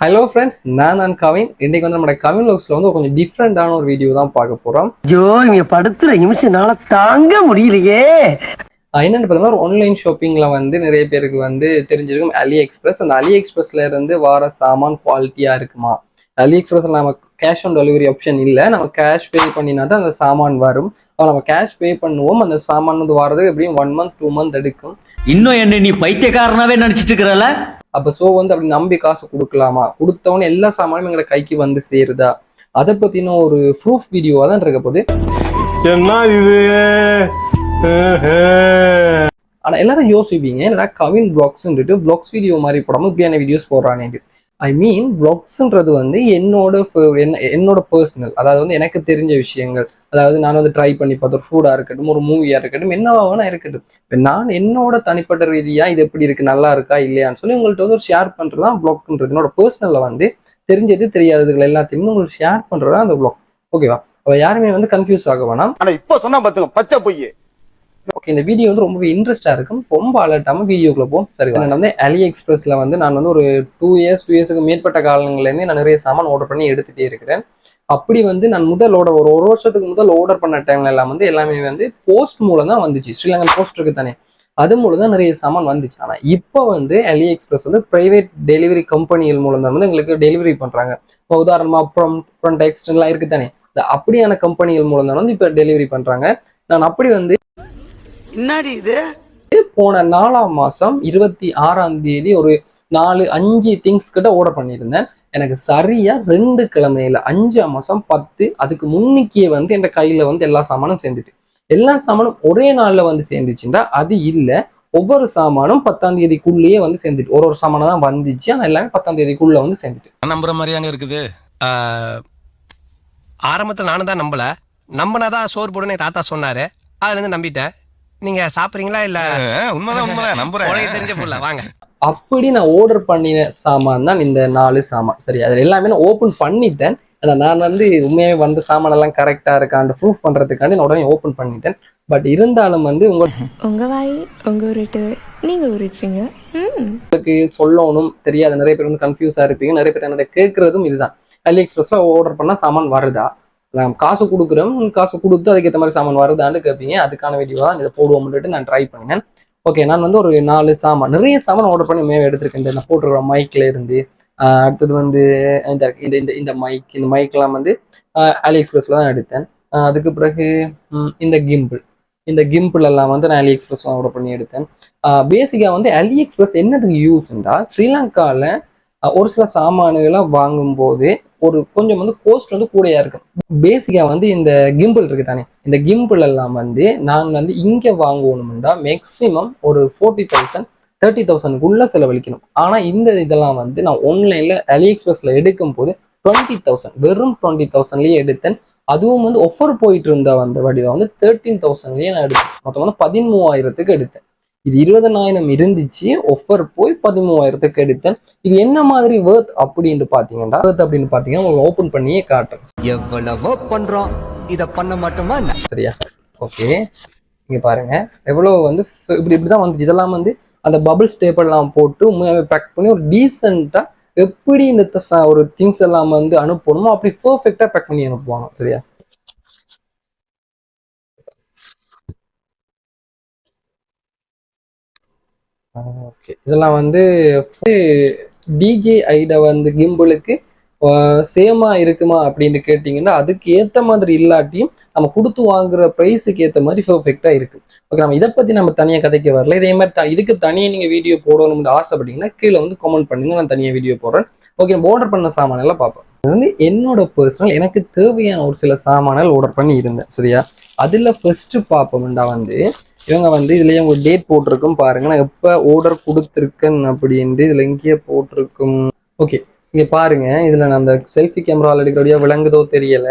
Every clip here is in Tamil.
ஹலோ ஃப்ரெண்ட்ஸ் நான் நான் கவின். இன்னைக்கு வந்து நம்ம கவின் லுக்ஸ்ல வந்து கொஞ்சம் டிஃப்ரெண்டான ஒரு வீடியோ தான் பார்க்க போறோம். ஐயோ இங்க படுத்துற நிமிஷம்னால தாங்க முடியலையே. என்னன்னு பார்த்தீங்கன்னா ஒரு ஆன்லைன் ஷாப்பிங்ல வந்து நிறைய பேருக்கு வந்து தெரிஞ்சிருக்கும் அலி எக்ஸ்பிரஸ் அந்த அலி எக்ஸ்பிரஸ்ல இருந்து வர சாமான் குவாலிட்டியா இருக்குமா? அலி எக்ஸ்பிரஸ்ல நம்ம கேஷ் ஆன் டெலிவரி ஆப்ஷன் இல்லை. நம்ம கேஷ் பே பண்ணினா தான் அந்த சாமான் வரும். அப்ப நம்ம கேஷ் பே பண்ணுவோம். அந்த சாமான் வந்து வரதுக்கு எப்படியும் ஒன் மந்த் டூ மந்த் எடுக்கும். இன்னும் என்ன நீ பைத்தியக்காரனாவே நினைச்சிட்டு இருக்கிறல? அப்போ ஸோ வந்து அப்படி நம்பி காசு கொடுக்கலாமா? கொடுத்தவொடனே எல்லா சாமானும் எங்களை கைக்கு வந்து சேருதா? அதை பத்தின ஒரு ப்ரூஃப் வீடியோவா தான் இருக்க போகுது. என்ன இது? ஆனா எல்லாரும் யோசிப்பீங்க என்னடா கவின் பிளாக்ஸ்ன்றது பிளாக்ஸ் வீடியோ மாதிரி போடாம இப்படியான வீடியோஸ் போடுறானே ஐ மீன் பிளாக்ஸ்ன்றது வந்து என்னோட என்ன என்னோட பர்சனல் அதாவது வந்து எனக்கு தெரிஞ்ச விஷயங்கள். அதாவது நான் வந்து ட்ரை பண்ணி பார்த்த ஒரு ஃபுட்டா இருக்கட்டும் ஒரு மூவியா இருக்கட்டும் என்னவா வேணா இருக்கட்டும். இப்ப நான் என்னோட தனிப்பட்ட ரீதியா இது எப்படி இருக்கு நல்லா இருக்கா இல்லையான்னு சொல்லி உங்கள்ட்ட வந்து ஒரு ஷேர் பண்றது தான் பிளாக்ன்றது என்னோட பர்சனல்ல வந்து தெரிஞ்சது தெரியாததுகள் எல்லாத்தையுமே உங்களுக்கு ஷேர் பண்றது தான் அந்த பிளாக் ஓகேவா அப்ப யாருமே வந்து கன்ஃபியூஸ் ஆக வேணாம். ஆனா இப்ப சொன்னா பாத்துங்க பச்சை பொய் ஓகே இந்த வீடியோ வந்து ரொம்பவே இன்ட்ரெஸ்டா இருக்கும். ரொம்ப அலர்ட்டாம வீடியோக்குள்ள போகும் சரி நான் வந்து அலி எக்ஸ்பிரஸ்ல வந்து நான் வந்து ஒரு டூ இயர்ஸ் டூ இயர்ஸ்க்கு மேற்பட்ட காலங்கள்லேருந்து நான் நிறைய சாமான் ஆர்டர் பண்ணி எடுத்துட்டே இருக்கிறேன். அப்படி வந்து நான் முதல் ஆர்டர் ஒரு ஒரு வருஷத்துக்கு முதல் ஆர்டர் பண்ண டைம்ல எல்லாம் வந்து எல்லாமே வந்து போஸ்ட் மூலம் தான் வந்துச்சு. ஸ்ரீலங்கன் போஸ்ட் இருக்கு தானே. அது மூலம் தான் நிறைய சாமான் வந்துச்சு. ஆனா இப்போ வந்து அலி எக்ஸ்பிரஸ் வந்து பிரைவேட் டெலிவரி கம்பெனிகள் மூலம் தான் வந்து எங்களுக்கு டெலிவரி பண்றாங்க. இப்போ உதாரணமா அப்புறம் அப்புறம் டெக்ஸ்ட் எல்லாம் இருக்கு தானே. இந்த அப்படியான கம்பெனிகள் மூலம் தான் வந்து இப்போ டெலிவரி பண்றாங்க. நான் அப்படி வந்து என்னடி இது? போன நாலாம் மாசம் இருபத்தி ஆறாம் தேதி ஒரு நாலு அஞ்சு திங்ஸ் கிட்ட ஆர்டர் பண்ணியிருந்தேன். எனக்கு சரியா ரெண்டு கிழமையில அஞ்சாம் மாசம் பத்து அதுக்கு முன்னிக்கே வந்து என் கையில வந்து எல்லா சாமானும் சேர்ந்துட்டு. எல்லா சாமானும் ஒரே நாள்ல வந்து சேர்ந்துச்சுன்னா அது இல்ல. ஒவ்வொரு சாமானும் பத்தாம் தேதிக்குள்ளேயே வந்து சேர்ந்துட்டு ஒரு ஒரு சாமானம் தான் வந்துச்சு. ஆனா எல்லாமே பத்தாம் தேதிக்குள்ள வந்து சேர்ந்துட்டு. நம்புற மாதிரியாங்க இருக்குது. ஆரம்பத்தில் நானும் தான் நம்பல. நம்பினாதான் சோறு போடுன்னு என் தாத்தா சொன்னாரு. அதுல இருந்து நம்பிட்டேன். நீங்க சாப்பிடுறீங்களா இல்ல? உண்மைதான் உண்மைதான். நம்புறேன். தெரிஞ்ச புள்ள வாங்க. அப்படி நான் ஆர்டர் பண்ணின சாமான் தான் இந்த நாலு சாமான். சரி அதில் எல்லாமே நான் ஓப்பன் பண்ணிட்டேன். ஆனா நான் வந்து உண்மையாவே வந்த சாமான் எல்லாம் கரெக்டா இருக்கான்னு ப்ரூஃப் பண்றதுக்காண்டி நான் உடனே ஓப்பன் பண்ணிட்டேன். பட் இருந்தாலும் வந்து உங்க வாய் உங்க உருட்டு. நீங்க உருட்டுறீங்க. ம். உங்களுக்கு சொல்லணும் தெரியாத. நிறைய பேர் வந்து கன்ஃபியூஸா இருப்பீங்க. நிறைய பேர் என்னோட கேட்கறதும் இதுதான். அலி எக்ஸ்பிரஸ்ல ஆர்டர் பண்ணா சாமான் வருதா? நான் காசு கொடுக்குறோம் காசு கொடுத்து அதுக்கேற்ற மாதிரி சாமான் வருதான்னு கேட்பீங்க அதுக்கான வீடியோ தான் இதை போடுவோம்னுட்டு நான் ட்ரை பண்ணினேன். ஓகே நான் வந்து ஒரு நாலு சாமான் நிறைய சாமான் ஆர்டர் பண்ணி மேவே எடுத்திருக்கேன். இந்த நான் போட்டிருக்கிற மைக்ல இருந்து அடுத்தது வந்து இந்த இந்த இந்த இந்த மைக் இந்த மைக்லாம் வந்து அலி எக்ஸ்பிரஸ்ல தான் எடுத்தேன். அதுக்கு பிறகு இந்த கிம்பிள் இந்த கிம்பிள் எல்லாம் வந்து நான் அலி எக்ஸ்பிரஸ் ஆர்டர் பண்ணி எடுத்தேன். பேசிக்காக வந்து அலி எக்ஸ்பிரஸ் என்னதுக்கு யூஸ்ன்றா ஸ்ரீலங்காவில் ஒரு சில சாமான்களை வாங்கும்போது ஒரு கொஞ்சம் வந்து கோஸ்ட் வந்து கூடையா இருக்கும் பேசிக்கா வந்து இந்த கிம்பிள் இருக்கு தானே. இந்த கிம்பிள் எல்லாம் வந்து நான் வந்து இங்க வாங்கணும்டா மேக்சிமம் ஒரு ஃபோர்ட்டி தௌசண்ட் தேர்ட்டி தௌசண்ட்குள்ள செலவழிக்கணும். ஆனா இந்த இதெல்லாம் வந்து நான் ஆன்லைன்ல அலி எக்ஸ்பிரஸ்ல எடுக்கும் போது டுவெண்ட்டி தௌசண்ட் வெறும் டுவெண்ட்டி தௌசண்ட்லயே எடுத்தேன். அதுவும் வந்து ஒஃபர் போயிட்டு இருந்த அந்த வடிவம் வந்து தேர்ட்டீன் தௌசண்ட்லயே நான் எடுத்தேன். மொத்தம் வந்து பதிமூவாயிரத்துக்கு எடுத்தேன். இது இருபதனாயிரம் இருந்துச்சு. ஒஃபர் போய் பதிமூவாயிரத்துக்கு எடுத்தேன். இது என்ன மாதிரி வேர்த் அப்படின்னு பாத்தீங்கன்னா வேர்த் அப்படின்னு பாத்தீங்கன்னா உங்களுக்கு ஓபன் பண்ணியே காட்டுறேன். எவ்வளவோ பண்றோம். இத பண்ண மாட்டோமா சரியா? ஓகே இங்க பாருங்க. எவ்வளவு வந்து இப்படி இப்படிதான் வந்துச்சு. இதெல்லாம் வந்து அந்த பபிள் ஸ்டேப் எல்லாம் போட்டு உண்மையாவே பேக் பண்ணி ஒரு டீசெண்டா எப்படி இந்த ஒரு திங்ஸ் எல்லாம் வந்து அனுப்பணுமோ அப்படி பெர்ஃபெக்டா பேக் பண்ணி அனுப்புவாங்க. சரியா? ஓகே. இதெல்லாம் வந்து டிஜே ஐட வந்து கிம்பிளுக்கு சேமா இருக்குமா அப்படின்னு கேட்டிங்கன்னா அதுக்கு ஏற்ற மாதிரி இல்லாட்டியும் நம்ம கொடுத்து வாங்குற ப்ரைஸுக்கு ஏற்ற மாதிரி பெர்ஃபெக்டாக இருக்கு. ஓகே நம்ம இதை பற்றி நம்ம தனியாக கதைக்க வரல. இதே மாதிரி த- இதுக்கு தனியாக நீங்கள் வீடியோ போடணும்னு ஆசைப்பட்டீங்கன்னா கீழே வந்து கமெண்ட் பண்ணுங்க. நான் தனியாக வீடியோ போடுறேன். ஓகே நம்ம ஆர்டர் பண்ண சாமான் எல்லாம் பார்ப்போம். இது வந்து என்னோட பர்சனல் எனக்கு தேவையான ஒரு சில சாமான்கள் ஆர்டர் பண்ணி இருந்தேன். சரியா? அதில் ஃபர்ஸ்ட் பார்ப்போம்டா வந்து இவங்க வந்து இதுலயே உங்க டேட் போட்டிருக்கும் பாருங்க. நான் எப்ப ஆர்டர் கொடுத்துருக்கேன் அப்படின்ட்டு இதுல இங்கேயே போட்டிருக்கும். ஓகே இங்க பாருங்க. இதுல நான் அந்த செல்ஃபி கேமராவில் எடுக்கிறபடியா விளங்குதோ தெரியல.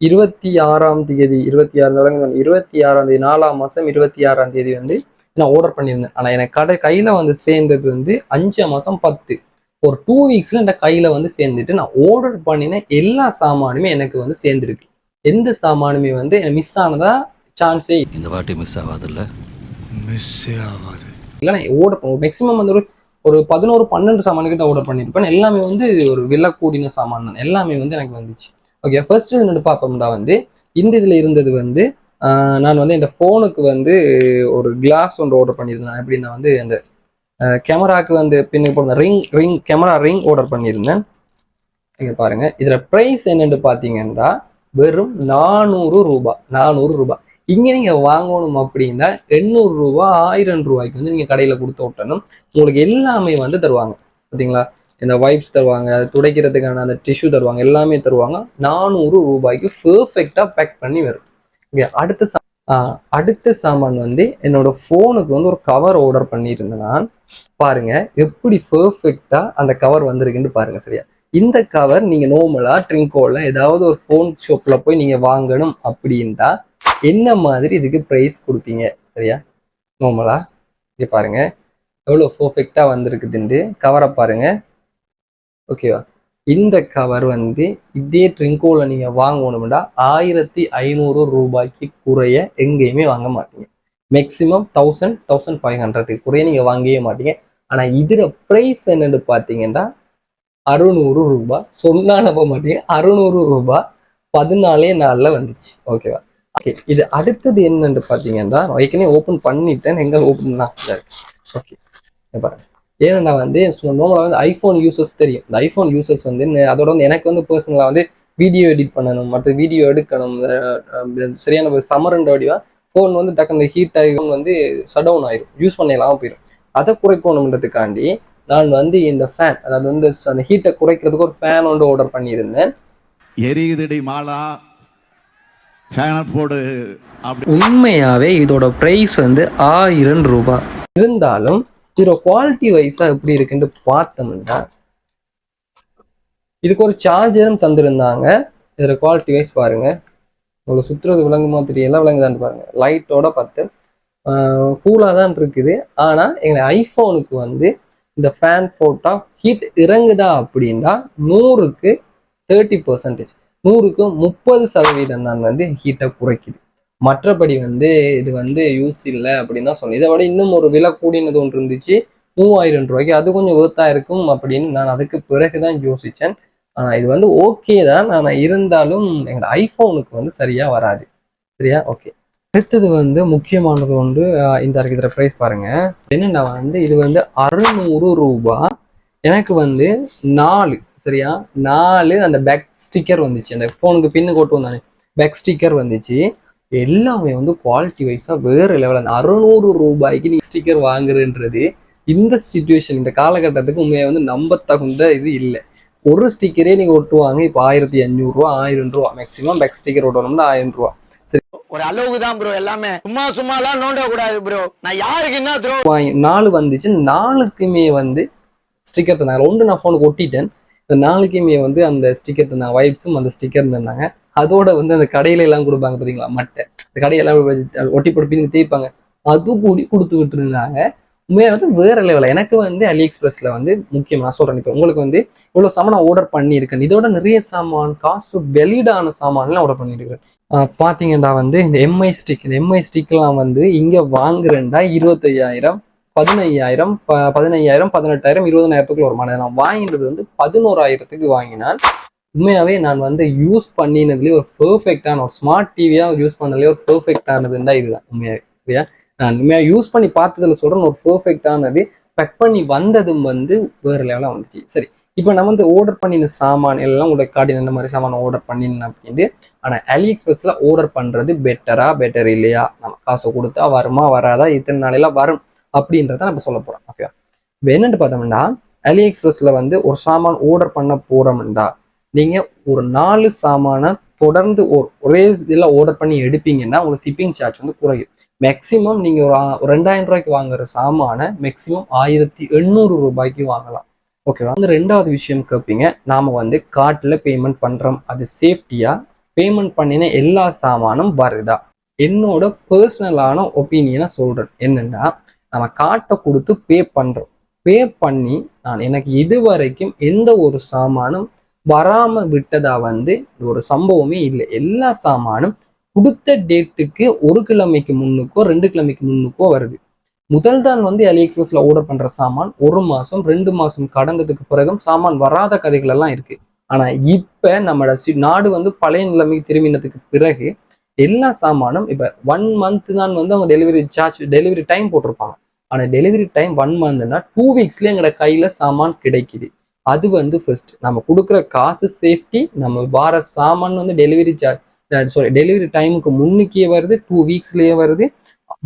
இருபத்தி ஆறாம் தேதி இருபத்தி ஆறு விளங்குது இருபத்தி ஆறாம் தேதி நாலாம் மாசம் இருபத்தி ஆறாம் தேதி வந்து நான் ஆர்டர் பண்ணியிருந்தேன். ஆனா எனக்கு கடை கையில வந்து சேர்ந்தது வந்து அஞ்சு மாசம் பத்து. ஒரு டூ வீக்ஸ்ல என் கையில வந்து சேர்ந்துட்டு நான் ஆர்டர் பண்ணின எல்லா சாமானுமே எனக்கு வந்து சேர்ந்துருக்கு. எந்த சாமானுமே வந்து மிஸ் ஆனதா சான்ஸே இந்த வாட்டி மிஸ் ஆகாதுல்ல? மிஸ்ஸே ஆகாது. இல்லை நான் ஆர்டர் பண்ணுவோம் மேக்ஸிமம் வந்து ஒரு ஒரு பதினோரு பன்னெண்டு சாமான் கிட்ட ஆர்டர் பண்ணியிருப்பேன். எல்லாமே வந்து ஒரு விலை கூடின சாமான் தான். எல்லாமே வந்து எனக்கு வந்துச்சு. ஓகே ஃபர்ஸ்ட் என்னோட பார்ப்போம்டா வந்து. இந்த இதில் இருந்தது வந்து நான் வந்து இந்த ஃபோனுக்கு வந்து ஒரு கிளாஸ் ஒன்று ஆர்டர் பண்ணியிருந்தேன். எப்படின்னா வந்து அந்த கேமராக்கு வந்து பின்னுக்கு ring ring camera ring order பண்ணியிருந்தேன். இங்க பாருங்க. இதுல பிரைஸ் என்னன்னு பாத்தீங்கன்னா வெறும் நானூறு ரூபாய் நானூறு ரூபாய். இங்கே நீங்கள் வாங்கணும் அப்படின்னா எண்ணூறு ரூபா ஆயிரம் ரூபாய்க்கு வந்து நீங்கள் கடையில் கொடுத்து விட்டணும் உங்களுக்கு எல்லாமே வந்து தருவாங்க. பார்த்தீங்களா இந்த வைப்ஸ் தருவாங்க துடைக்கிறதுக்கான அந்த டிஷ்யூ தருவாங்க எல்லாமே தருவாங்க. நானூறு ரூபாய்க்கு பெர்ஃபெக்டாக பேக் பண்ணி வரும். ஓகே அடுத்த சா- அடுத்த சாமான் வந்து என்னோட ஃபோனுக்கு வந்து ஒரு கவர் ஆர்டர் பண்ணியிருந்தேன் நான் பாருங்க எப்படி பெர்ஃபெக்டாக அந்த கவர் வந்திருக்குன்னு பாருங்க சரியா? இந்த கவர் நீங்கள் நோர்மலாக ட்ரிங்கோல ஏதாவது ஒரு ஃபோன் ஷாப்பில் போய் நீங்கள் வாங்கணும் அப்படின்ட்டா என்ன மாதிரி இதுக்கு ப்ரைஸ் கொடுப்பீங்க? சரியா? நார்மலா இது பாருங்க. எவ்வளோ பர்ஃபெக்டாக வந்திருக்குதுண்டு. கவரை பாருங்க. ஓகேவா இந்த கவர் வந்து இதே ட்ரிங்கோல நீங்க வாங்கணும்னா ஆயிரத்தி ஐநூறு ரூபாய்க்கு குறைய எங்கேயுமே வாங்க மாட்டீங்க. மேக்ஸிமம் தௌசண்ட் தௌசண்ட் ஃபைவ் ஹண்ட்ரடுக்கு குறைய நீங்க வாங்கவே மாட்டீங்க. ஆனால் இதில் ப்ரைஸ் என்னன்னு பார்த்தீங்கன்னா அறுநூறு ரூபாய். சொன்னா நம்ப மாட்டீங்க. அறுநூறு ரூபாய் பதினாலே நாளில் வந்துச்சு. ஓகேவா ஓகே இது அடுத்தது என்னன்னு பார்த்தீங்கன்னா ஏற்கனவே ஓப்பன் பண்ணிட்டேன். எங்கே ஓப்பன் இருக்கு ஓகே பாருங்க. ஏன்னா வந்து நார்மலாக வந்து ஐஃபோன் யூசர்ஸ் தெரியும். இந்த ஐஃபோன் யூசர்ஸ் வந்து அதோட வந்து எனக்கு வந்து பர்சனலாக வந்து வீடியோ எடிட் பண்ணணும் மற்ற வீடியோ எடுக்கணும் சரியான ஒரு சமரண்ட வடிவாக ஃபோன் வந்து டக்குனு ஹீட் ஆகி வந்து ஷட் டவுன் ஆயிடும் யூஸ் பண்ண இல்லாமல் போயிடும் அதை குறைக்கணுன்றதுக்காண்டி நான் வந்து இந்த ஃபேன் அதாவது வந்து அந்த ஹீட்டை குறைக்கிறதுக்கு ஒரு ஃபேன் ஒன்று ஆர்டர் பண்ணியிருந்தேன். எரியுதடி மாலா. ஃபேனை போடு. அப்படி. உண்மையாவே இதோட பிரைஸ் வந்து ஆயிரம் ரூபாய் இருந்தாலும் இதோட குவாலிட்டி வைஸா எப்படி இருக்குன்னு பார்த்தோம்னா இதுக்கு ஒரு சார்ஜரும் தந்திருந்தாங்க. இதோட குவாலிட்டி வைஸ் பாருங்க. உங்களுக்கு சுத்துறது விளங்குமா தெரியல. விளங்குதான்னு பாருங்க. லைட்டோட பத்து. கூலாக தான் இருக்குது. ஆனால் எங்கள் ஐஃபோனுக்கு வந்து இந்த ஃபேன் போட்டா ஹீட் இறங்குதா அப்படின்னா நூறுக்கு தேர்ட்டி பர்சன்டேஜ் நூறுக்கு முப்பது சதவீதம் தான் வந்து ஹீட்டை குறைக்குது. மற்றபடி வந்து இது வந்து யூஸ் இல்லை அப்படின்னு தான் சொன்னேன் இதை விட இன்னும் ஒரு விலை கூடினது ஒன்று இருந்துச்சு. மூவாயிரம் ரூபாய்க்கு அது கொஞ்சம் ஒர்த்தா இருக்கும் அப்படின்னு நான் அதுக்கு பிறகு தான் யோசித்தேன் ஆனால் இது வந்து ஓகே தான். ஆனால் இருந்தாலும் எங்களோட ஐஃபோனுக்கு வந்து சரியாக வராது. சரியா? ஓகே அடுத்தது வந்து முக்கியமானது ஒன்று இந்த இருக்கிற ப்ரைஸ் பாருங்க. என்னென்ன வந்து இது வந்து அறுநூறு ரூபாய். எனக்கு வந்து நாலு சரியா? நாலு அந்த பேக் ஸ்டிக்கர் வந்துச்சு. அந்த ஃபோனுக்கு பின்னு கொட்டு வந்தானே. பேக் ஸ்டிக்கர் வந்துச்சு. எல்லாமே வந்து குவாலிட்டி வைஸாக வேறு லெவல் அந்த அறுநூறு ரூபாய்க்கு நீ ஸ்டிக்கர் வாங்குறன்றது இந்த சுச்சுவேஷன் இந்த காலகட்டத்துக்கு உண்மையாக வந்து நம்ப தகுந்த இது இல்லை. ஒரு ஸ்டிக்கரே நீங்கள் ஒட்டுவாங்க. இப்போ ஆயிரத்தி அஞ்சூறுரூவா ஆயிரம் ரூபா. மேக்ஸிமம் பேக் ஸ்டிக்கர் ஒட்டணும்னா ஆயிரம் ரூபா. ஒரு அளவுக்கு தான் ப்ரோ எல்லாமே. சும்மா சும்மா எல்லாம் நோண்ட கூடாது ப்ரோ நான் யாருக்கு என்ன த்ரோ வாங்கி நாலு வந்துச்சு. நாலுக்குமே வந்து ஸ்டிக்கர் தந்தாங்க. ஒன்று நான் ஃபோனுக்கு ஒட்டிட்டேன். இந்த வந்து அந்த ஸ்டிக்கர் தந்தாங்க வைப்ஸும் அந்த ஸ்டிக்கர் தந்தாங்க. அதோட வந்து அந்த கடையில எல்லாம் கொடுப்பாங்க பார்த்தீங்களா மட்டை. இந்த கடையெல்லாம் ஒட்டி போட்டு தேய்ப்பாங்க. அதுவும் கூடி கொடுத்துக்கிட்டு இருந்தாங்க உண்மையாக வந்து வேற லெவலில் எனக்கு வந்து அலி எக்ஸ்பிரஸ்ல வந்து முக்கியம். நான் சொல்றேன் இப்போ உங்களுக்கு வந்து இவ்வளோ சாமான் ஆர்டர் பண்ணியிருக்கேன். இதோட நிறைய சாமான் காசு வெளியிடான சாமான்லாம் ஆர்டர் பண்ணியிருக்கேன் பார்த்தீங்கன்னா பாத்தீங்கன்னா வந்து இந்த எம்ஐ ஸ்டிக் இந்த எம்ஐ ஸ்டிக்லாம் வந்து இங்க வாங்குறேன்டா இருபத்தையாயிரம். பதினையாயிரம் ப பதினையாயிரம் பதினெட்டாயிரம் இருபதனாயிரத்துக்குள்ள ஒரு மாடல் நான் வாங்கினது வந்து பதினோராயிரத்துக்கு வாங்கினான். உண்மையாகவே நான் வந்து யூஸ் பண்ணினதுலேயே ஒரு பெர்ஃபெக்டான ஒரு ஸ்மார்ட் டிவியாக யூஸ் பண்ணதுலேயே ஒரு பெர்ஃபெக்டானதுன்னு தான் இதுதான். உண்மையாக சரியா? நான் உண்மையாக யூஸ் பண்ணி பார்த்ததில் சொல்கிறேன் ஒரு பெர்ஃபெக்டானது பெக் பண்ணி வந்ததும் வந்து வேறு லெவலாக வந்துச்சு. சரி இப்போ நம்ம வந்து ஆர்டர் பண்ணின சாமான் எல்லாம் உங்களுக்கு காட்டின இந்த மாதிரி சாமான் ஆர்டர் பண்ணினேன் அப்படின்ட்டு ஆனால் அலி எக்ஸ்பிரஸில் ஆர்டர் பண்ணுறது பெட்டரா பெட்டர் இல்லையா? நம்ம காசை கொடுத்தா வருமா வராதா? இத்தனை நாளையெல்லாம் வரும். அப்படின்றத நம்ம சொல்ல போறோம். ஓகே இப்போ என்னன்னு பார்த்தோம்னா அலி எக்ஸ்பிரஸ்ல வந்து ஒரு சாமான் ஆர்டர் பண்ண போறோம்டா. நீங்க ஒரு நாலு சாமானை தொடர்ந்து ஒரு ஒரே இதில் ஆர்டர் பண்ணி எடுப்பீங்கன்னா உங்களுக்கு ஷிப்பிங் சார்ஜ் வந்து குறையும். மேக்ஸிமம் நீங்க ஒரு ரெண்டாயிரம் ரூபாய்க்கு வாங்குற சாமானை மேக்ஸிமம் ஆயிரத்தி எண்ணூறு ரூபாய்க்கு வாங்கலாம். ஓகேவா அந்த ரெண்டாவது விஷயம் கேட்பீங்க நாம வந்து கார்ட்டில் பேமெண்ட் பண்றோம். அது சேஃப்டியா பேமெண்ட் பண்ணின எல்லா சாமானும் வருதா? என்னோட பர்சனலான ஒப்பீனியனை சொல்றேன். என்னன்னா நம்ம காட்டை கொடுத்து பே பண்ணுறோம் பே பண்ணி நான் எனக்கு இது வரைக்கும் எந்த ஒரு சாமானும் வராமல் விட்டதா வந்து ஒரு சம்பவமே இல்லை. எல்லா சாமானும் கொடுத்த டேட்டுக்கு ஒரு கிழமைக்கு முன்னுக்கோ ரெண்டு கிழமைக்கு முன்னுக்கோ வருது. முதல் தான் வந்து அலி எக்ஸ்பிரஸ்ல ஆர்டர் பண்ற சாமான் ஒரு மாசம் ரெண்டு மாசம் கடந்ததுக்கு பிறகும் சாமான் வராத கதைகள் எல்லாம் இருக்கு. ஆனா இப்ப நம்மளோட சி- நாடு வந்து பழைய நிலைமைக்கு திரும்பினதுக்கு பிறகு எல்லா சாமானும் இப்ப ஒன் மந்த் தான் வந்து அவங்க டெலிவரி சார்ஜ் டெலிவரி டைம் போட்டிருப்பாங்க. ஆனால் டெலிவரி டைம் ஒன் மந்த்னா டூ வீக்ஸ்லேயே எங்களோட கையில் சாமான் கிடைக்குது. அது வந்து ஃபர்ஸ்ட் நம்ம கொடுக்குற காசு சேஃப்டி நம்ம வார சாமான் வந்து டெலிவரி சார்ஜ் சாரி டெலிவரி டைமுக்கு முன்னுக்கே வருது டூ வீக்ஸ்லேயே வருது.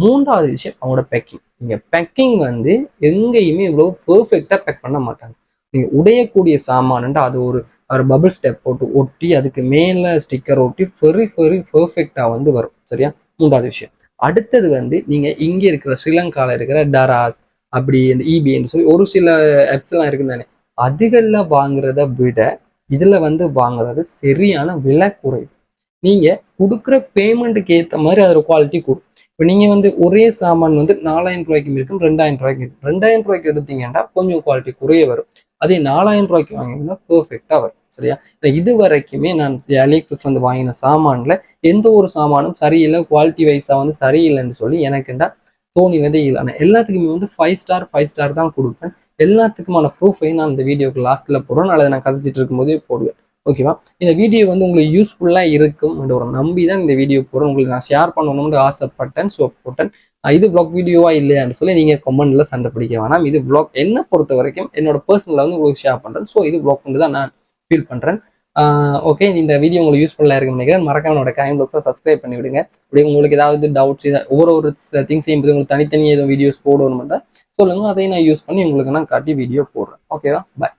மூன்றாவது விஷயம் அவங்களோட பேக்கிங் நீங்கள் பேக்கிங் வந்து எங்கேயுமே இவ்வளோ பெர்ஃபெக்டா பேக் பண்ண மாட்டாங்க. நீங்கள் உடையக்கூடிய சாமான்ட்டு அது ஒரு ஒரு பபிள் ஸ்டெப் போட்டு ஒட்டி அதுக்கு மேலே ஸ்டிக்கர் ஒட்டி ஃபெரி ஃபெரி பெர்ஃபெக்டா வந்து வரும். சரியா? மூன்றாவது விஷயம். அடுத்தது வந்து நீங்க இங்கே இருக்கிற ஸ்ரீலங்கால இருக்கிற டராஸ் அப்படி இந்த இபின்னு சொல்லி ஒரு சில ஆப்ஸ் எல்லாம் இருக்குது தானே. அதுகளில் வாங்குறத விட இதுல வந்து வாங்குறது சரியான விலை குறைவு. நீங்க கொடுக்குற பேமெண்ட்டுக்கு ஏத்த மாதிரி அதோட குவாலிட்டி கூடும். இப்போ நீங்க வந்து ஒரே சாமான் வந்து நாலாயிரம் ரூபாய்க்கு இருக்கும் ரெண்டாயிரம் ரூபாய்க்கு இருக்கும் ரெண்டாயிரம் ரூபாய்க்கு எடுத்தீங்கன்னா கொஞ்சம் குவாலிட்டி குறைய வரும். அதே நாலாயிரம் ரூபாய்க்கு வாங்கினீங்கன்னா பர்ஃபெக்டாக வரும் சரியா? இது வரைக்குமே நான் அலிஎக்ஸ்பிரஸ் வந்து வாங்கின சாமான்ல எந்த ஒரு சாமானும் சரியில்லை குவாலிட்டி வைஸாக வந்து சரியில்லைன்னு சொல்லி எனக்குண்டா தோணினதே இல்லை. ஆனால் எல்லாத்துக்குமே வந்து ஃபைவ் ஸ்டார் ஃபைவ் ஸ்டார் தான் கொடுப்பேன். எல்லாத்துக்குமான ப்ரூஃபையும் நான் இந்த வீடியோக்கு லாஸ்ட்ல போடுறேன் அல்லது நான் கதைச்சிட்டு இருக்கும்போதே போடுவேன். ஓகேவா? இந்த வீடியோ வந்து உங்களுக்கு யூஸ்ஃபுல்லாக இருக்கும் என்ற ஒரு நம்பி தான் இந்த வீடியோ போடுறேன். உங்களுக்கு நான் ஷேர் பண்ணணும்னு ஆசைப்பட்டேன் ஸோ போட்டேன். இது ப்ளாக் வீடியோவா இல்லையான்னு சொல்லி நீங்கள் கமெண்ட்ல சண்டை பிடிக்க வேணாம். இது ப்ளாக் என்ன பொறுத்த வரைக்கும் என்னோட பர்சனலாக வந்து உங்களுக்கு ஷேர் பண்ணுறேன் ஸோ இது பிளாக் பண்ணி தான் நான் ஃபீல் பண்ணுறேன் ஓகே இந்த வீடியோ உங்களுக்கு யூஸ்ஃபுல்லாக இருக்குன்னு நினைக்கிறேன். மறக்காம என்னோட கைம் ப்ளாக்ஸை சப்ஸ்கிரைப் பண்ணி விடுங்க அப்படி உங்களுக்கு ஏதாவது டவுட்ஸ் ஒவ்வொரு ஒரு திங்ஸ் பற்றி உங்களுக்கு தனித்தனியாக எதுவும் வீடியோஸ் போடணும்னா சொல்லுங்க. அதையும் நான் யூஸ் பண்ணி உங்களுக்கு நான் காட்டி வீடியோ போடுறேன். ஓகேவா பாய்